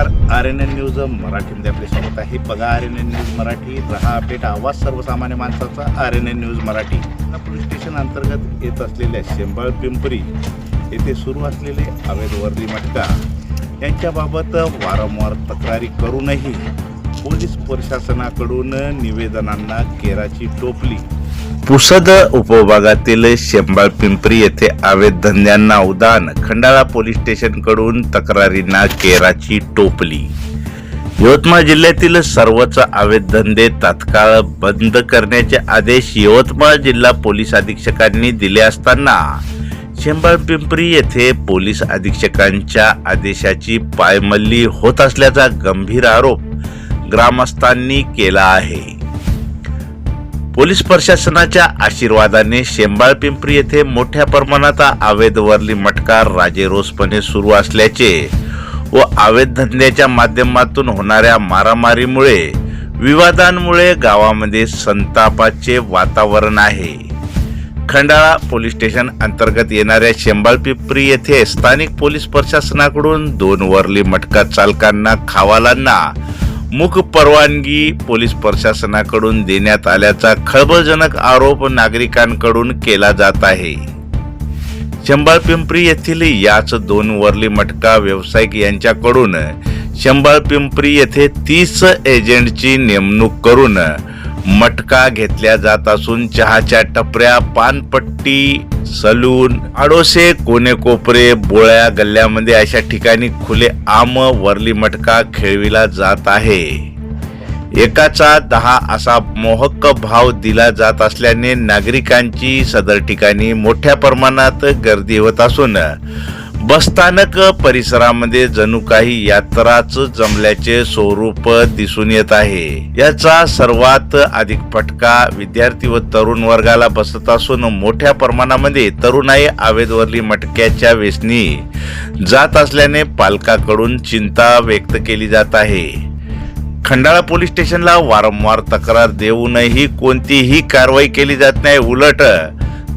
नमस्कार. R N N news मराठीमध्ये आपले स्वागत आहे. बघा R N N news Marathi रहा अपडेट आवाज सर्वसामान्य माणसाचा R N N news Marathi. Police station अंतर्गत येत असलेल्या शेंबाळ पिंपरी येथे सुरू असलेले अवैध वर्दी मटका यांच्याबाबत वारंवार तक्रारी करूनही पोलीस प्रशासनाकडून निवेदनांना केराची टोपली पुसद उपविभागातील शेंबाळ पिंपरी येथे अवैध धंद्यांना उदान. खंडाळा पोलीस स्टेशनकडून तक्रारींना केराची टोपली. यवतमाळ जिल्ह्यातील सर्वच अवैध धंदे तात्काळ बंद करण्याचे आदेश यवतमाळ जिल्हा पोलीस अधीक्षकांनी दिले असताना शेंबाळ पिंपरी येथे पोलीस अधीक्षकांच्या आदेशाची पायमल्ली होत असल्याचा गंभीर आरोप ग्रामस्थांनी केला आहे. पोलीस प्रशासनाच्या आशीर्वादाने शेंबाळ पिंपरी येथे मोठ्या प्रमाणात अवैध वरली मटका राजेरोसपणे सुरू असल्याचे व अवैध धंद्याच्या माध्यमातून होणाऱ्या मारामारीमुळे विवादांमुळे गावामध्ये संतापाचे वातावरण आहे. खंडाळा पोलीस स्टेशन अंतर्गत येणाऱ्या शेंबाळ पिंपरी येथे स्थानिक पोलीस प्रशासनाकडून दोन वरली मटका चालकांना खावालांना मुख परवानगी पोलीस प्रशासनाकडून देण्यात आल्याचा खळबळजनक आरोप नागरिकांकडून केला जात आहे. शंभाळ पिंपरी येथील याच दोन वरली मटका व्यावसायिक यांच्याकडून शंभाळ पिंपरी येथे तीस एजंटची नेमणूक करून मटका घेतल्या जात असून चहाच्या टपऱ्या पानपट्टी सलून आडोसे कोने कोपरे बोळ्या गल्ल्यामध्ये अशा ठिकाणी खुले आम वरली मटका खेळविला जात आहे. एकाचा दहा असा मोहक भाव दिला जात असल्याने नागरिकांची सदर ठिकाणी मोठ्या प्रमाणात गर्दी होत असून बसस्थानक परिसरामध्ये जणू काही यात्राच जमल्याचे स्वरूप दिसून येत आहे. याचा सर्वात अधिक फटका विद्यार्थी व तरुण वर्गाला बसत असून मोठ्या प्रमाणामध्ये तरुणाई आवेदवरली मटक्याच्या वेसनी जात असल्याने पालकाकडून चिंता व्यक्त केली जात आहे. खंडाळा पोलीस स्टेशनला वारंवार तक्रार देऊनही कोणतीही कारवाई केली जात नाही. उलट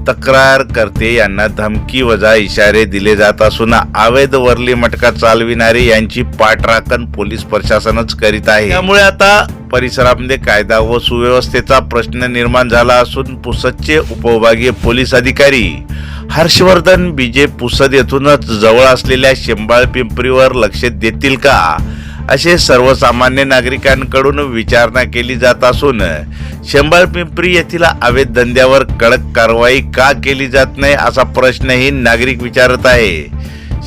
तक्रार करते यांना धमकी वजा इशारे दिले जात असून अवैध वर्ली मटका चालविणारे यांची पाठराखण पोलीस प्रशासनच करीत आहे. त्यामुळे आता परिसरामध्ये कायदा व सुव्यवस्थेचा प्रश्न निर्माण झाला असून पुसदचे उपविभागीय पोलीस अधिकारी हर्षवर्धन बीजे पुसद येथूनच जवळ असलेल्या शेंबाळ पिंपरीवर लक्ष देतील का? असे सर्वसामान्य नागरिकांकडून विचारणा केली जात असून शंभर पिंपरी येथील अवैध धंद्यावर कडक कारवाई का केली जात नाही असा प्रश्नही नागरिक विचारत आहे.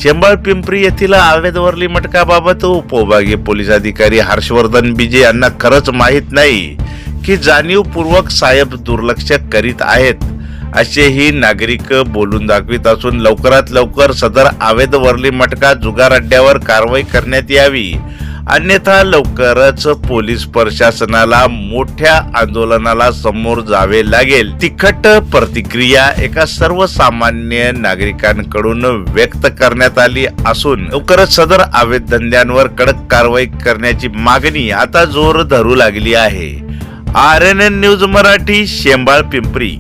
शेंबाळ पिंपरी येथील अवैध मटकाबाबत उपविभागीय पोलीस अधिकारी हर्षवर्धन बिजे यांना खरंच माहीत नाही की जाणीवपूर्वक साहेब दुर्लक्ष करीत आहेत. असेही नागरिक बोलून दाखवित असून लवकरात लवकर सदर अवैध मटका जुगार अड्ड्यावर कारवाई करण्यात यावी. अन्यथा लवकरच पोलीस प्रशासनाला मोठ्या आंदोलनाला समोर जावे लागेल. तिखट प्रतिक्रिया एका सर्वसामान्य नागरिकांकडून व्यक्त करण्यात आली असून लवकरच सदर अवैध धंद्यांवर कडक कारवाई करण्याची मागणी आता जोर धरू लागली आहे. R N N news Marathi Shembal Pimpri.